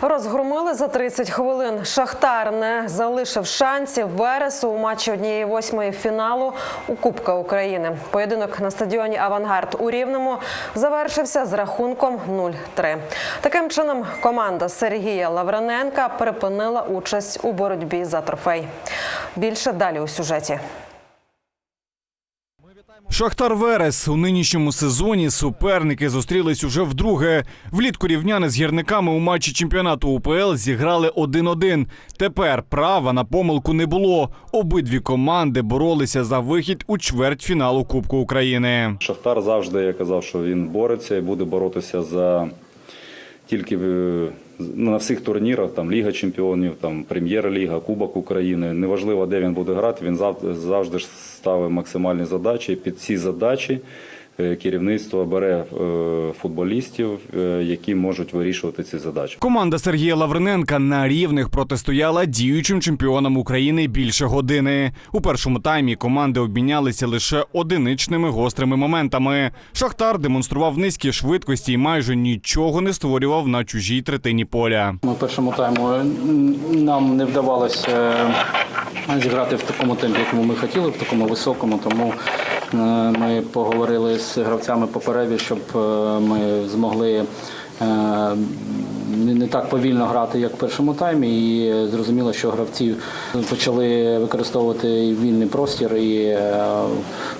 Розгромили за 30 хвилин. Шахтар не залишив шансів Вересу у матчі однієї восьмої фіналу у Кубка України. Поєдинок на стадіоні Авангард у Рівному завершився з рахунком 0-3. Таким чином, команда Сергія Лаврененка припинила участь у боротьбі за трофей. Більше далі у сюжеті. Шахтар Верес у нинішньому сезоні суперники зустрілись уже вдруге. Влітку рівняни з гірниками у матчі чемпіонату УПЛ зіграли 1-1. Тепер права на помилку не було. Обидві команди боролися за вихід у чвертьфіналу Кубку України. Шахтар завжди я казав, що він бореться і буде боротися за тільки е, ну, на всіх турнірах, там Ліга Чемпіонів, там Прем'єр-ліга, Кубок України. Неважливо, де він буде грати, він зав- завжди ж ставить максимальні задачі. Під ці задачі керівництво бере е, футболістів, е, які можуть вирішувати ці задачі. Команда Сергія Лаврененка на рівних протистояла діючим чемпіонам України більше години. У першому таймі команди обмінялися лише одиничними гострими моментами. Шахтар демонстрував низькі швидкості і майже нічого не створював на чужій третині поля. Ми в першому тайму нам не вдавалося е, зіграти в такому темпі, якому ми хотіли, в такому високому. Тому е, ми поговорили з гравцями по щоб е, ми змогли е, не не так повільно грати, як в першому таймі, і е, зрозуміло, що гравці почали використовувати вільний простір і е,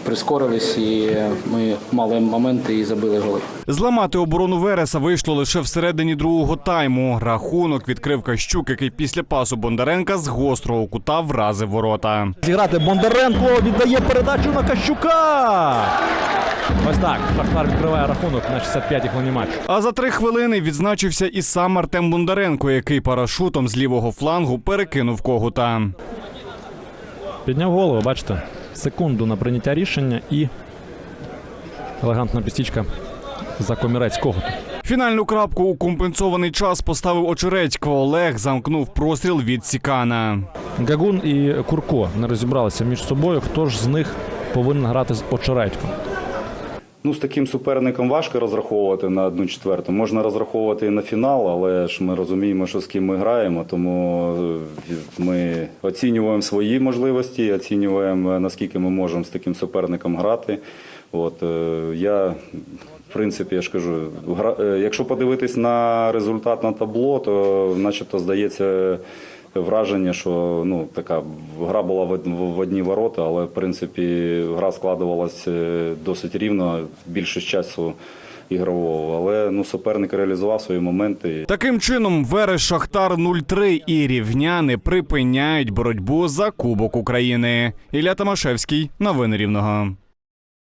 прискорились, і ми мали моменти і забили голи. Зламати оборону Вереса вийшло лише всередині другого тайму. Рахунок відкрив Кащук, який після пасу Бондаренка з гострого кута вразив ворота. Зіграти Бондаренко віддає передачу на Кащука. Ось так. Шахтар відкриває рахунок на 65-й хвилині матчу. А за три хвилини відзначився і сам Артем Бондаренко, який парашутом з лівого флангу перекинув когута. Підняв голову, бачите, секунду на прийняття рішення і елегантна пістічка за комірець когуту. Фінальну крапку у компенсований час поставив Очередько. Олег замкнув простріл від Сікана. Гагун і Курко не розібралися між собою. Хто ж з них повинен грати з очередьком? Ну, з таким суперником важко розраховувати на одну четверту. Можна розраховувати і на фінал, але ж ми розуміємо, що з ким ми граємо, тому е, ми оцінюємо свої можливості, оцінюємо е, наскільки ми можемо з таким суперником грати. От е, я. В принципі, я ж кажу, якщо подивитись на результат на табло, то начебто здається враження, що ну така гра була в од- в одні ворота, але в принципі гра складувалася досить рівно, більшість часу ігрового. Але ну суперник реалізував свої моменти. Таким чином, Верес Шахтар 0-3 і рівняни припиняють боротьбу за Кубок України. Ілля Тамашевський, новини Рівного.